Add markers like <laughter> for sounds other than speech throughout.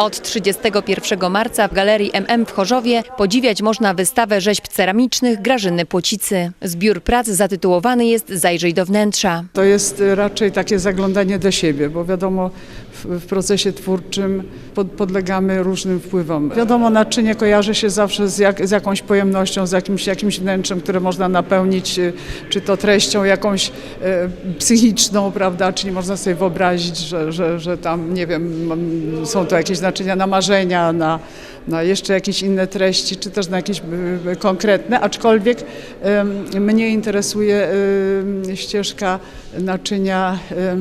Od 31 marca w Galerii MM w Chorzowie podziwiać można wystawę rzeźb ceramicznych Grażyny Płocicy. Zbiór prac zatytułowany jest Zajrzyj do wnętrza. To jest y, raczej takie zaglądanie do siebie, bo wiadomo, w, procesie twórczym pod, podlegamy różnym wpływom. Wiadomo, naczynie kojarzy się zawsze z, jak, z jakąś pojemnością, z jakimś, jakimś wnętrzem, które można napełnić, y, czy to treścią jakąś y, psychiczną, prawda, czyli można sobie wyobrazić, że, że, że tam, nie wiem, są to jakieś naczynia na marzenia, na, na jeszcze jakieś inne treści, czy też na jakieś y, konkretne, aczkolwiek y, mnie interesuje y, ścieżka naczynia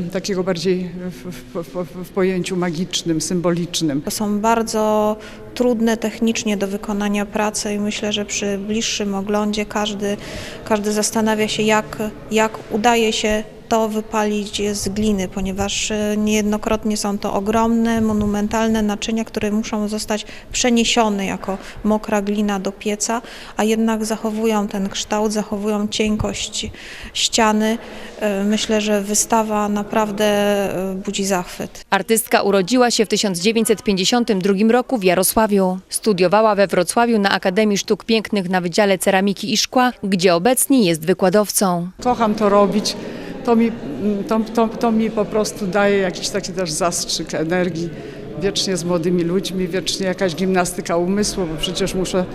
y, takiego bardziej w, w, w pojęciu magicznym, symbolicznym. To są bardzo trudne technicznie do wykonania prace i myślę, że przy bliższym oglądzie każdy, każdy zastanawia się, jak, jak udaje się to wypalić z gliny, ponieważ e, niejednokrotnie są to ogromne, monumentalne naczynia, które muszą zostać przeniesione jako mokra glina do pieca, a jednak zachowują ten kształt, zachowują cienkość ściany. E, Myślę, że wystawa naprawdę e, budzi zachwyt. Artystka urodziła się w 1952 roku w Jarosławiu. Studiowała we Wrocławiu na Akademii Sztuk Pięknych na Wydziale Ceramiki i Szkła, gdzie obecnie jest wykładowcą. Kocham to robić. To mi, to, to, to mi po prostu daje jakiś taki też zastrzyk energii. Wiecznie z młodymi ludźmi, wiecznie jakaś gimnastyka umysłu, bo przecież muszę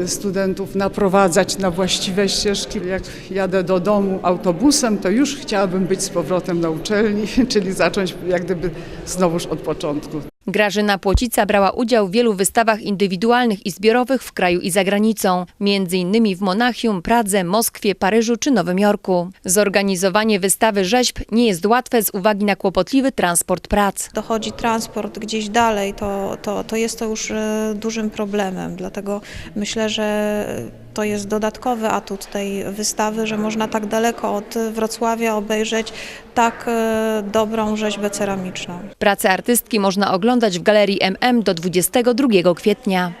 y, studentów naprowadzać na właściwe ścieżki. Jak jadę do domu autobusem, to już chciałabym być z powrotem na uczelni, <laughs> czyli zacząć jak gdyby znowuż od początku. Grażyna Płocica brała udział w wielu wystawach indywidualnych i zbiorowych w kraju i za granicą, innymi w Monachium, Pradze, Moskwie, Paryżu czy Nowym Jorku. Zorganizowanie wystawy rzeźb nie jest łatwe z uwagi na kłopotliwy transport prac. dochodzi transport gdzieś dalej, to, to, to jest to już e, dużym problemem. Dlatego myślę, że to jest dodatkowy atut tej wystawy, że można tak daleko od Wrocławia obejrzeć tak e, dobrą rzeźbę ceramiczną. Pracę artystki można oglądać w Galerii MM do 22 kwietnia.